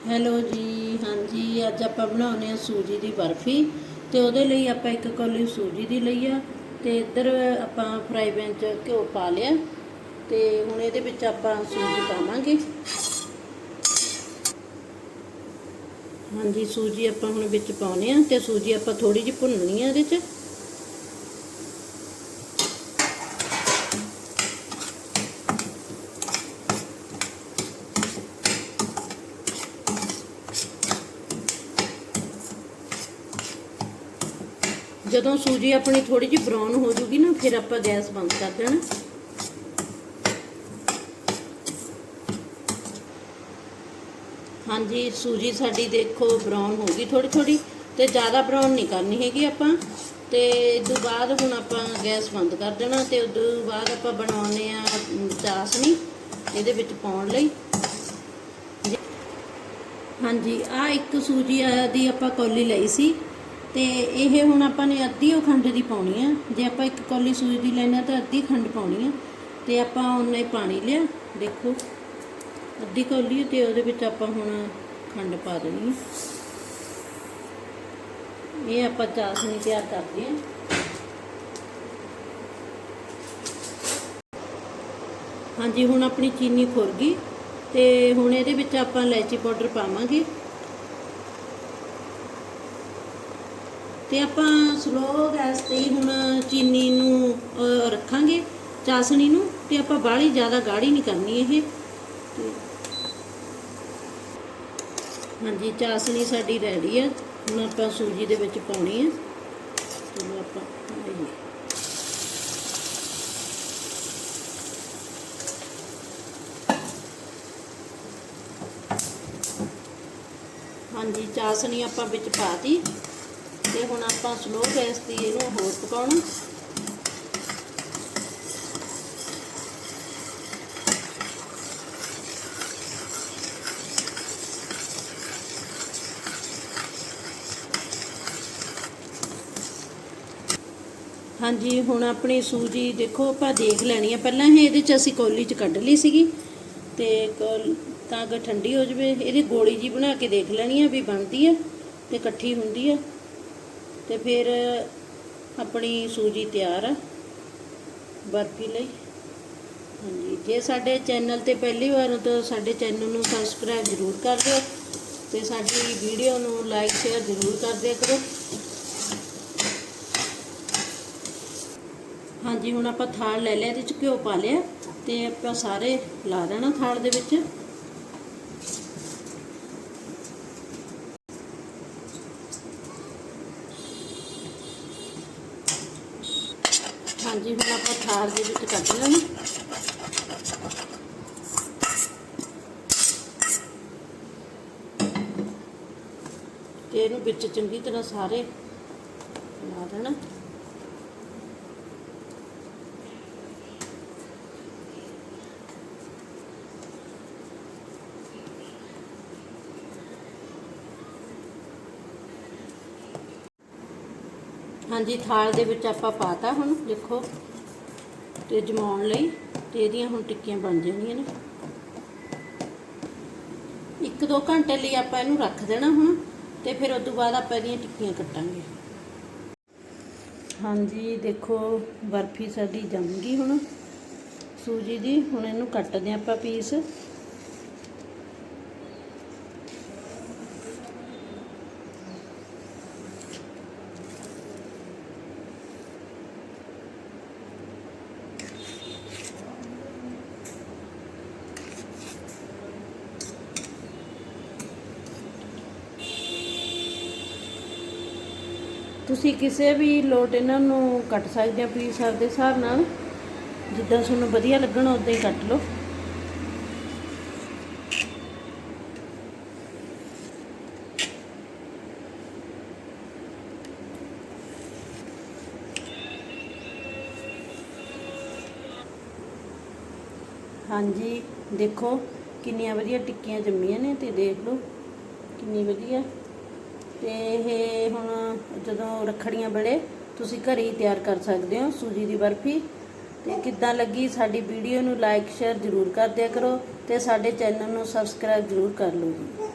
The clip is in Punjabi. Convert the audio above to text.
ਹੈਲੋ ਜੀ, ਹਾਂਜੀ, ਅੱਜ ਆਪਾਂ ਬਣਾਉਨੇ ਆ ਸੂਜੀ ਦੀ ਬਰਫੀ ਤੇ ਉਹਦੇ ਲਈ ਆਪਾਂ ਇੱਕ ਕੌਲੀ ਸੂਜੀ ਦੀ ਲਈ ਆ ਤੇ ਇੱਧਰ ਆਪਾਂ ਫਰਾਈ ਪੈਨ 'ਚ ਘਿਓ ਪਾ ਲਿਆ ਤੇ ਹੁਣ ਇਹਦੇ ਵਿੱਚ ਆਪਾਂ ਸੂਜੀ ਪਾਵਾਂਗੇ। ਹਾਂਜੀ, ਸੂਜੀ ਆਪਾਂ ਹੁਣ ਵਿੱਚ ਪਾਉਨੇ ਆ ਤੇ ਸੂਜੀ ਆਪਾਂ ਥੋੜੀ ਜਿਹੀ ਭੁੰਨਣੀ ਆ ਇਹਦੇ 'ਚ। ਜਦੋਂ ਸੂਜੀ ਆਪਣੀ ਥੋੜੀ ਜਿਹੀ ਬਰਾਊਨ ਹੋ ਜੂਗੀ ਨਾ, ਫਿਰ ਆਪਾਂ ਗੈਸ ਬੰਦ ਕਰ ਦੇਣਾ। ਹਾਂਜੀ, ਸੂਜੀ ਸਾਡੀ ਦੇਖੋ ਬਰਾਊਨ ਹੋ ਗਈ ਥੋੜੀ ਥੋੜੀ ਤੇ ਜ਼ਿਆਦਾ ਬਰਾਊਨ ਨਹੀਂ ਕਰਨੀ ਹੈਗੀ ਆਪਾਂ। ਤੇ ਇਸ ਤੋਂ ਬਾਅਦ ਹੁਣ ਆਪਾਂ ਗੈਸ ਬੰਦ ਕਰ ਦੇਣਾ ਤੇ ਉਸ ਤੋਂ ਬਾਅਦ ਆਪਾਂ ਬਣਾਉਨੇ ਆ ਚਾਸਨੀ, ਇਹਦੇ ਵਿੱਚ ਪਾਉਣ ਲਈ। ਹਾਂਜੀ ਆ ਇੱਕ ਸੂਜੀ ਦੀ ਆਪਾਂ ਕੌਲੀ ਲਈ ਸੀ। ਤੇ ਇਹ ਹੁਣ ਆਪਾਂ ਨੇ ਅੱਧੀ ਉਹ ਖੰਡ ਦੀ ਪਾਉਣੀ ਆ। ਜੇ ਆਪਾਂ ਇੱਕ ਕੌਲੀ ਸੂਜੀ ਦੀ ਲੈਣਾ ਤਾਂ ਅੱਧੀ ਖੰਡ ਪਾਉਣੀ ਆ। ਤੇ ਆਪਾਂ ਉਨਾ ਪਾਣੀ ਲਿਆ, ਦੇਖੋ। ਅੱਧੀ ਕੌਲੀ ਤੇ ਉਹਦੇ ਵਿੱਚ ਆਪਾਂ ਹੁਣ ਖੰਡ ਪਾ ਦੇਣੀ ਇਹ ਆਪਾਂ ਚਾਸ਼ਨੀ ਤਿਆਰ ਕਰਦੇ ਆ। ਹਾਂਜੀ, ਹੁਣ ਆਪਣੀ ਚੀਨੀ ਖੁਰ ਗਈ ਤੇ ਹੁਣ ਇਹਦੇ ਵਿੱਚ ਆਪਾਂ ਇਲਾਇਚੀ ਪਾਊਡਰ ਪਾਵਾਂਗੇ। ਤੇ ਆਪਾਂ ਸਲੋ ਗੈਸ ਤੇ ਹੀ ਹੁਣ ਚੀਨੀ ਨੂੰ ਰੱਖਾਂਗੇ, ਚਾਸਣੀ ਨੂੰ, ਤੇ ਆਪਾਂ ਬਾਹਲੀ ਜ਼ਿਆਦਾ ਗਾੜੀ ਨਹੀਂ ਕਰਨੀ ਇਹ। ਹਾਂਜੀ, ਚਾਸਣੀ ਸਾਡੀ ਰੈਡੀ ਹੈ ਹੁਣ ਆਪਾਂ ਸੂਜੀ ਦੇ ਵਿੱਚ ਪਾਉਣੀ ਹੈ ਚਲੋ ਆਪਾਂ ਪਾਈਏ ਹਾਂਜੀ, ਚਾਸਣੀ ਆਪਾਂ ਵਿੱਚ ਪਾਤੀ। ਤੇ ਹੁਣ ਆਪਾਂ ਸਲੋ ਗੈਸ ਤੇ ਇਹਨੂੰ ਹੋਰ ਪਕਾਉਣਾ। ਹਾਂਜੀ, ਹੁਣ ਆਪਣੀ ਸੂਜੀ ਦੇਖੋ, ਆਪਾਂ ਦੇਖ ਲੈਣੀ ਆ। ਪਹਿਲਾਂ ਇਹ ਇਹਦੇ ਚ ਅਸੀਂ ਕੌਲੀ ਚ ਕੱਢ ਲਈ ਸੀਗੀ ਤੇ ਕੌਲ- ਤਾਂ ਕਿ ਠੰਡੀ ਹੋ ਜਵੇ, ਇਹਦੀ ਗੋਲੀ ਜੀ ਬਣਾ ਕੇ ਦੇਖ ਲੈਣੀ ਆ ਵੀ ਬਣਦੀ ਆ ਤੇ ਇਕੱਠੀ ਹੁੰਦੀ ਆ। ਤੇ ਫਿਰ ਆਪਣੀ ਸੂਜੀ ਤਿਆਰ ਆ, ਬਰਫੀ ਲਈ। ਹਾਂਜੀ, ਜੇ ਸਾਡੇ ਚੈਨਲ ਤੇ ਪਹਿਲੀ ਵਾਰ ਤਾਂ ਸਾਡੇ ਚੈਨਲ ਨੂੰ ਸਬਸਕ੍ਰਾਈਬ ਜ਼ਰੂਰ ਕਰ ਦਿਓ ਤੇ ਸਾਡੀ ਵੀਡੀਓ ਨੂੰ ਲਾਈਕ ਸ਼ੇਅਰ ਜ਼ਰੂਰ ਕਰ ਦਿਆ ਕਰੋ। ਹਾਂਜੀ, ਹੁਣ ਆਪਾਂ ਥਾਲ ਲੈ ਲਿਆ, ਇਹਦੇ ਚ ਘਿਓ ਪਾ ਲਿਆ ਤੇ ਆਪਾਂ ਸਾਰੇ ਲਾ ਦੇਣਾ ਥਾਲ ਦੇ ਵਿੱਚ। ਹਾਂਜੀ, ਹੁਣ ਆਪਾਂ ਥਾਲ ਦੇ ਵਿੱਚ ਕੱਢ ਲੈਣੀ। ਤੇ ਇਹਨੂੰ ਵਿੱਚ ਚੰਗੀ ਤਰ੍ਹਾਂ ਸਾਰੇ ਲਾ ਦੇਣਾ। ਹਾਂਜੀ, ਥਾਲ ਦੇ ਵਿੱਚ ਆਪਾਂ ਪਾਤਾ ਹੁਣ, ਦੇਖੋ। ਤੇ ਜਮਾਉਣ ਲਈ ਤੇ ਇਹਦੀਆਂ ਹੁਣ ਟਿੱਕੀਆਂ ਬਣ ਜਾਣੀਆਂ ਨੇ। ਇੱਕ ਦੋ ਘੰਟੇ ਲਈ ਆਪਾਂ ਇਹਨੂੰ ਰੱਖ ਦੇਣਾ ਹੁਣ ਤੇ ਫਿਰ ਉਸ ਤੋਂ ਬਾਅਦ ਆਪਾਂ ਇਹਦੀਆਂ ਟਿੱਕੀਆਂ ਕੱਟਾਂਗੇ। ਹਾਂਜੀ, ਦੇਖੋ, ਬਰਫੀ ਸਾਡੀ ਜੰਮ ਗਈ ਹੁਣ। ਸੂਜੀ ਦੀ, ਹੁਣ ਇਹਨੂੰ ਕੱਟਦੇ ਆਪਾਂ ਪੀਸ। ਤੁਸੀਂ ਕਿਸੇ ਵੀ ਲੋਟ ਇਹਨਾਂ ਨੂੰ ਕੱਟ ਸਕਦੇ ਆ ਪੀਸ ਆਪਦੇ ਹਿਸਾਬ ਨਾਲ। ਜਿੱਦਾਂ ਤੁਹਾਨੂੰ ਵਧੀਆ ਲੱਗਣ ਉਦਾਂ ਹੀ ਕੱਟ ਲਓ। ਹਾਂਜੀ, ਦੇਖੋ ਕਿੰਨੀਆਂ ਵਧੀਆ ਟਿੱਕੀਆਂ ਜੰਮੀਆਂ ਨੇ ਤੇ ਦੇਖ ਲਓ ਕਿੰਨੀ ਵਧੀਆ। ਤੇ ਇਹ ਹੁਣ ਜਦੋਂ ਰੱਖੜੀਆਂ ਬੜੇ ਤੁਸੀਂ ਘਰੇ ਹੀ ਤਿਆਰ ਕਰ ਸਕਦੇ ਹੋ ਸੂਜੀ ਦੀ ਬਰਫੀ। ਤੇ ਕਿੱਦਾਂ ਲੱਗੀ ਸਾਡੀ ਵੀਡੀਓ ਨੂੰ ਲਾਈਕ ਸ਼ੇਅਰ ਜ਼ਰੂਰ ਕਰ ਦਿਆ ਕਰੋ ਤੇ ਸਾਡੇ ਚੈਨਲ ਨੂੰ ਸਬਸਕ੍ਰਾਈਬ ਜ਼ਰੂਰ ਕਰ ਲਓ ਜੀ।